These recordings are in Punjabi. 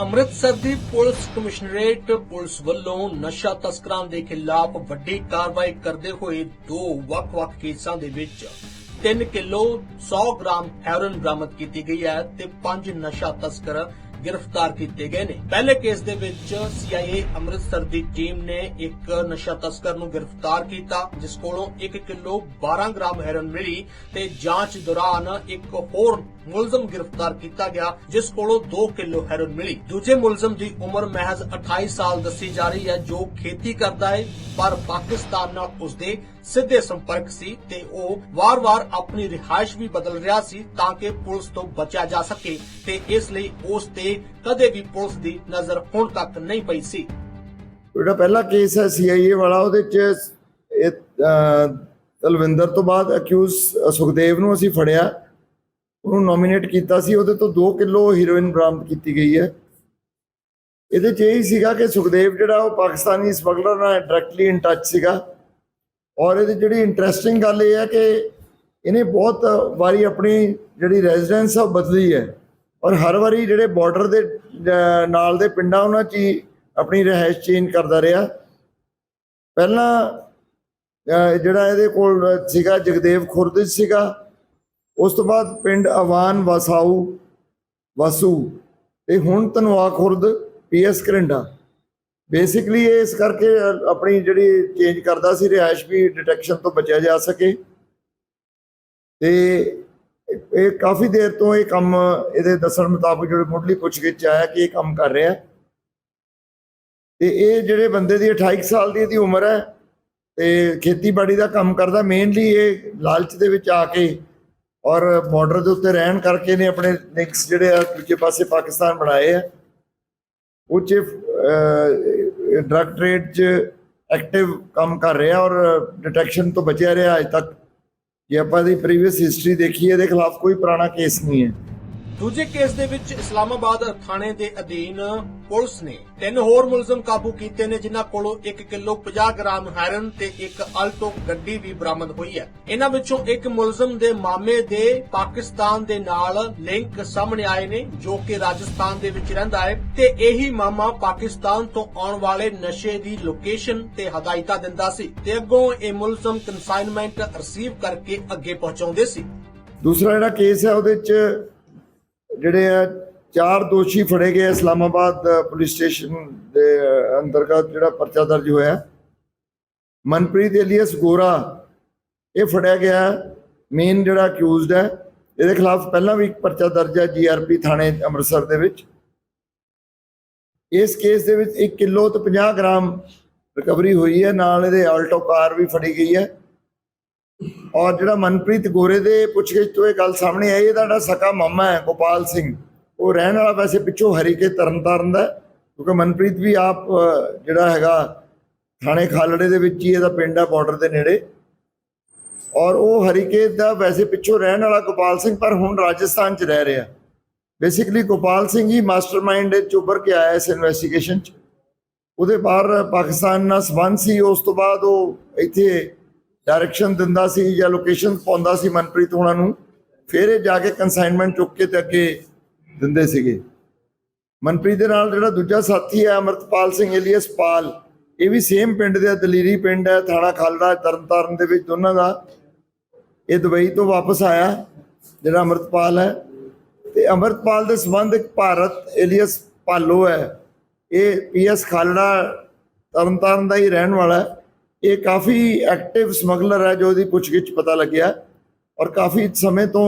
ਅੰਮ੍ਰਿਤਸਰ ਦੀ ਪੁਲਿਸ ਕਮਿਸ਼ਨਰੇਟ ਪੁਲਿਸ ਵੱਲੋਂ ਨਸ਼ਾ ਤਸਕਰਾਂ ਦੇ ਖਿਲਾਫ ਵੱਡੀ ਕਾਰਵਾਈ ਕਰਦੇ ਹੋਏ ਦੋ ਵੱਖ-ਵੱਖ ਕੇਸਾਂ ਦੇ ਵਿੱਚ 3 ਕਿਲੋ 100 ਗ੍ਰਾਮ ਹੈਰੋਇਨ ਬਰਾਮਦ ਕੀਤੀ ਗਈ ਹੈ ਤੇ 5 ਨਸ਼ਾ ਤਸਕਰ ਗ੍ਰਿਫਤਾਰ ਕੀਤੇ ਗਏ ਨੇ। ਪਹਿਲੇ ਕੇਸ ਦੇ ਵਿੱਚ ਸੀਆਈਏ ਅੰਮ੍ਰਿਤਸਰ ਦੀ ਟੀਮ ਨੇ ਇੱਕ ਨਸ਼ਾ ਤਸਕਰ ਨੂੰ ਗ੍ਰਿਫਤਾਰ ਕੀਤਾ, ਜਿਸ ਕੋਲੋਂ 1 ਕਿਲੋ 12 ਗ੍ਰਾਮ ਹੈਰੋਇਨ ਮਿਲੀ ਤੇ ਜਾਂਚ ਦੌਰਾਨ ਇੱਕ ਹੋਰ ਮੁਲਜ਼ਮ ਗ੍ਰਿਫਤਾਰ ਕੀਤਾ ਗਿਆ, ਜਿਸ ਕੋਲੋਂ 2 ਕਿਲੋ ਹੈਰੋਇਨ ਮਿਲੀ। ਦੂਜੇ ਮੁਲਜ਼ਮ ਦੀ ਉਮਰ ਮਹਿਜ਼ 28 ਸਾਲ ਦੱਸੀ ਜਾ ਰਹੀ ਹੈ, ਜੋ ਖੇਤੀ ਕਰਦਾ ਹੈ, ਪਰ ਪਾਕਿਸਤਾਨ ਨਾਲ ਉਸਦੇ ਸਿੱਧੇ ਸੰਪਰਕ ਸੀ ਤੇ ਉਹ ਵਾਰ-ਵਾਰ ਆਪਣੀ ਰਿਹਾਇਸ਼ ਵੀ ਬਦਲ ਰਿਹਾ ਸੀ ਤਾਂ ਕਿ ਪੁਲਿਸ ਤੋਂ ਬਚਿਆ ਜਾ ਸਕੇ ਤੇ ਇਸ ਲਈ ਉਸ ਤੇ ਕਦੇ ਵੀ ਪੁਲਿਸ ਦੀ ਨਜ਼ਰ ਹੁਣ ਤੱਕ ਨਹੀਂ ਪਈ ਸੀ। ਜਿਹੜਾ ਪਹਿਲਾ ਕੇਸ ਹੈ ਸੀਆਈਏ ਵਾਲਾ, ਉਹਦੇ ਚ, ਇਹ ਤਲਵਿੰਦਰ ਤੋਂ ਬਾਅਦ ਅਕਿਊਜ਼ ਸੁਖਦੇਵ ਨੂੰ ਅਸੀਂ ਫੜਿਆ। ਉਹਨੂੰ ਨੋਮੀਨੇਟ ਕੀਤਾ ਸੀ, ਉਹਦੇ ਤੋਂ 2 ਕਿਲੋ ਹੀਰੋਇਨ ਬਰਾਮਦ ਕੀਤੀ ਗਈ ਹੈ। ਇਹਦੇ 'ਚ ਇਹ ਸੀਗਾ ਕਿ ਸੁਖਦੇਵ ਜਿਹੜਾ ਉਹ ਪਾਕਿਸਤਾਨੀ ਸਮਗਲਰ ਨਾਲ ਡਾਇਰੈਕਟਲੀ ਇਨ ਟੱਚ ਸੀਗਾ। ਔਰ ਇਹਦੀ ਜਿਹੜੀ ਇੰਟਰਸਟਿੰਗ ਗੱਲ ਇਹ ਹੈ ਕਿ ਇਹਨੇ ਬਹੁਤ ਵਾਰੀ ਆਪਣੀ ਜਿਹੜੀ ਰੈਜ਼ੀਡੈਂਸ ਆ ਬਦਲੀ ਹੈ। ਔਰ ਹਰ ਵਾਰੀ ਜਿਹੜੇ ਬਾਰਡਰ ਦੇ ਨਾਲ ਦੇ ਪਿੰਡਾਂ ਉਹਨਾਂ 'ਚ ਹੀ ਆਪਣੀ ਰਹਿائش ਚੇਂਜ ਕਰਦਾ ਰਿਹਾ। ਪਹਿਲਾਂ ਜਿਹੜਾ ਇਹਦੇ ਕੋਲ ਸੀਗਾ ਜਗਦੇਵ ਖੁਰਦ ਸੀਗਾ ਉਸ ਤੋਂ ਬਾਅਦ ਪਿੰਡ ਅਵਾਨ ਵਸਾਊ ਵਸੂ ਤੇ ਹੁਣ ਧਨਵਾ ਖੁਰਦ, ਪੀਐਸ ਕਰਿੰਡਾ ਬੇਸਿਕਲੀ ਇਹ ਇਸ ਕਰਕੇ ਆਪਣੀ ਜਿਹੜੀ ਚੇਂਜ ਕਰਦਾ ਸੀ, ਰਿਹਾਇਸ਼ ਵੀ ਡਿਟੈਕਸ਼ਨ ਤੋਂ ਬਚਿਆ ਜਾ ਸਕੇ। ਤੇ ਇਹ- ਕਾਫੀ ਦੇਰ ਤੋਂ ਇਹ ਕੰਮ ਇਹਦੇ ਦੱਸਣ ਮੁਤਾਬਕ ਜਿਹੜੇ ਮੁੱਢਲੀ ਪੁੱਛਗਿੱਛ ਆਇਆ ਕਿ ਇਹ ਕੰਮ ਕਰ ਰਿਹਾ। ਤੇ ਇਹ ਜਿਹੜੇ ਬੰਦੇ ਦੀ 28 ਕੁ ਸਾਲ ਦੀ ਇਹਦੀ ਉਮਰ ਹੈ, ਤੇ ਖੇਤੀਬਾੜੀ ਦਾ ਕੰਮ ਕਰਦਾ। ਮੇਨਲੀ ਇਹ ਲਾਲਚ ਦੇ ਵਿੱਚ ਆ ਕੇ ਔਰ ਬਾਰਡਰ ਦੇ ਉੱਤੇ ਰਹਿਣ ਕਰਕੇ ਨੇ ਆਪਣੇ ਲਿੰਕਸ ਜਿਹੜੇ ਆ ਦੂਜੇ ਪਾਸੇ ਪਾਕਿਸਤਾਨ ਬਣਾਏ ਆ। ਉਹ 'ਚ ਡਰਗ ਟ੍ਰੇਡ 'ਚ ਐਕਟਿਵ ਕੰਮ ਕਰ ਰਿਹਾ ਔਰ ਡਿਟੈਕਸ਼ਨ ਤੋਂ ਬਚਿਆ ਰਿਹਾ ਅਜ ਤੱਕ। ਜੇ ਆਪਾਂ ਦੀ ਪ੍ਰੀਵੀਅਸ ਹਿਸਟਰੀ ਦੇਖੀਏ, ਇਹਦੇ ਖਿਲਾਫ ਕੋਈ ਪੁਰਾਣਾ ਕੇਸ ਨਹੀਂ ਹੈ। ਦੂਜੇ ਕੇਸ ਦੇ ਵਿੱਚ ਇਸਲਾਮਾਬਾਦ ਥਾਣੇ ਦੇ ਅਧੀਨ ਪੁਲਿਸ ਨੇ ਤਿੰਨ ਹੋਰ ਮੁਲਜ਼ਮ ਕਾਬੂ ਕੀਤੇ ਨੇ, ਜਿਨ੍ਹਾਂ ਕੋਲੋਂ 1 ਕਿਲੋ 50 ਗ੍ਰਾਮ ਹੈਰਨ ਤੇ ਇੱਕ ਅਲਟੋ ਗੱਡੀ ਵੀ ਬਰਾਮਦ ਹੋਈ ਹੈ। ਇਹਨਾਂ ਵਿੱਚੋਂ ਇੱਕ ਮੁਲਜ਼ਮ ਦੇ ਮਾਮੇ ਦੇ ਪਾਕਿਸਤਾਨ ਦੇ ਨਾਲ ਲਿੰਕ ਸਾਹਮਣੇ ਆਏ ਨੇ, ਜੋ ਕਿ ਰਾਜਸਥਾਨ ਦੇ ਵਿੱਚ ਰਹਿੰਦਾ ਹੈ ਤੇ ਇਹੀ ਮਾਮਾ ਪਾਕਿਸਤਾਨ ਤੋਂ ਆਉਣ ਵਾਲੇ ਨਸ਼ੇ ਦੀ ਲੋਕੇਸ਼ਨ ਤੇ ਹਦਾਇਤਾਂ ਦਿੰਦਾ ਸੀ ਤੇ ਅੱਗੋਂ ਇਹ ਮੁਲਜ਼ਮ ਕਨਸਾਈਨਮੈਂਟ ਰਿਸੀਵ ਕਰਕੇ ਅੱਗੇ ਪਹੁੰਚਾਉਂਦੇ ਸੀ। ਦੂਸਰਾ ਜਿਹੜਾ ਕੇਸ ਹੈ, ਉਹਦੇ 'ਚ ਜਿਹੜੇ ਆ, ਚਾਰ ਦੋਸ਼ੀ ਫੜੇ ਗਏ ਇਸਲਾਮਾਬਾਦ ਪੁਲਿਸ ਸਟੇਸ਼ਨ ਦੇ ਅੰਤਰਗਤ ਜਿਹੜਾ ਪਰਚਾ ਦਰਜ ਹੋਇਆ। ਮਨਪ੍ਰੀਤ ਏਲੀਅਸ ਗੋਰਾ, ਇਹ ਫੜਿਆ ਗਿਆ। ਮੇਨ ਜਿਹੜਾ ਅਕਿਊਜ਼ਡ ਹੈ, ਇਹਦੇ ਖਿਲਾਫ ਪਹਿਲਾਂ ਵੀ ਇੱਕ ਪਰਚਾ ਦਰਜ ਹੈ ਜੀਆਰਪੀ ਥਾਣੇ ਅੰਮ੍ਰਿਤਸਰ ਦੇ ਵਿੱਚ। ਇਸ ਕੇਸ ਦੇ ਵਿੱਚ 1 ਕਿਲੋ ਤੇ 50 ਗ੍ਰਾਮ ਰਿਕਵਰੀ ਹੋਈ ਹੈ, ਨਾਲ ਇਹਦੇ ਆਲਟੋ ਕਾਰ ਵੀ ਫੜੀ ਗਈ ਹੈ। ਔਰ ਜਿਹੜਾ ਮਨਪ੍ਰੀਤ ਗੋਰੇ ਦੇ ਪੁੱਛਗਿੱਛ ਤੋਂ ਇਹ ਗੱਲ ਸਾਹਮਣੇ ਆਈ, ਇਹਦਾ ਜਿਹੜਾ ਸਕਾ ਮਾਮਾ ਹੈ, ਗੋਪਾਲ ਸਿੰਘ, ਉਹ ਰਹਿਣ ਵਾਲਾ ਵੈਸੇ ਪਿੱਛੋਂ ਹਰੀਕੇ ਤਰਨਤਾਰਨ ਦਾ ਕਿਉਂਕਿ ਮਨਪ੍ਰੀਤ ਵੀ ਆਪ ਜਿਹੜਾ ਹੈਗਾ ਥਾਣੇ ਖਾਲੜੇ ਦੇ ਵਿੱਚ ਹੀ ਇਹਦਾ ਪਿੰਡ ਹੈ ਬਾਰਡਰ ਦੇ ਨੇੜੇ। ਔਰ ਉਹ ਹਰੀਕੇ ਦਾ ਵੈਸੇ ਪਿੱਛੋਂ ਰਹਿਣ ਵਾਲਾ ਗੋਪਾਲ ਸਿੰਘ, ਪਰ ਹੁਣ ਰਾਜਸਥਾਨ 'ਚ ਰਹਿ ਰਿਹਾ। ਬੇਸਿਕਲੀ ਗੋਪਾਲ ਸਿੰਘ ਹੀ ਮਾਸਟਰਮਾਈਂਡ ਚ ਉੱਭਰ ਕੇ ਆਇਆ ਇਸ ਇਨਵੈਸਟੀਗੇਸ਼ਨ 'ਚ। ਉਹਦੇ ਬਾਹਰ ਪਾਕਿਸਤਾਨ ਨਾਲ ਸੰਬੰਧ ਸੀ, ਉਸ ਤੋਂ ਬਾਅਦ ਉਹ ਇੱਥੇ ਡਾਇਰੈਕਸ਼ਨ ਦਿੰਦਾ ਸੀ ਜਾਂ ਲੋਕੇਸ਼ਨ ਪਾਉਂਦਾ ਸੀ ਮਨਪ੍ਰੀਤ ਹੋਣਾ ਨੂੰ, ਫਿਰ ਇਹ ਜਾ ਕੇ ਕਨਸਾਈਨਮੈਂਟ ਚੁੱਕ ਕੇ ਤੇ ਅੱਗੇ ਦਿੰਦੇ ਸੀਗੇ। ਮਨਪ੍ਰੀਤ ਦੇ ਨਾਲ ਜਿਹੜਾ ਦੂਜਾ ਸਾਥੀ ਹੈ, ਅਮਰਤਪਾਲ ਸਿੰਘ ਏਲੀਅਸ ਪਾਲ, ਇਹ ਵੀ ਸੇਮ ਪਿੰਡ ਦੇ ਦਲੀਰੀ ਪਿੰਡ ਹੈ, ਥਾਣਾ ਖਾਲੜਾ, ਤਰਨਤਾਰਨ ਦੇ ਵਿੱਚ ਦੋਨਾਂ ਦਾ। ਇਹ ਦੁਬਈ ਤੋਂ ਵਾਪਸ ਆਇਆ, ਜਿਹੜਾ ਅਮਰਤਪਾਲ ਹੈ। ਤੇ ਅਮਰਤਪਾਲ ਦੇ ਸੰਬੰਧ ਇੱਕ ਭਾਰਤ ਏਲੀਅਸ ਪਾਲੋ ਹੈ। ਇਹ ਪੀਐਸ ਖਾਲੜਾ, ਤਰਨਤਾਰਨ ਦਾ ਹੀ ਰਹਿਣ ਵਾਲਾ ਹੈ। ਇਹ ਕਾਫੀ ਐਕਟਿਵ ਸਮਗਲਰ ਹੈ ਜੋ ਇਹਦੀ ਪੁੱਛਗਿੱਛ ਪਤਾ ਲੱਗਿਆ ਔਰ ਕਾਫੀ ਸਮੇਂ ਤੋਂ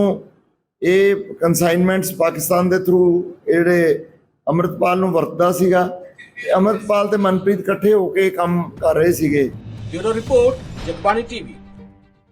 ਇਹ ਕਨਸਾਈਨਮੈਂਟਸ ਪਾਕਿਸਤਾਨ ਦੇ ਥਰੂ ਜਿਹੜੇ ਅਮਰਤਪਾਲ ਨੂੰ ਵਰਤਦਾ ਸੀਗਾ। ਤੇ ਅਮਰਤਪਾਲ ਤੇ ਮਨਪ੍ਰੀਤ ਇਕੱਠੇ ਹੋ ਕੇ ਕੰਮ ਕਰ ਰਹੇ ਸੀਗੇ। Bureau report Jagbani TV.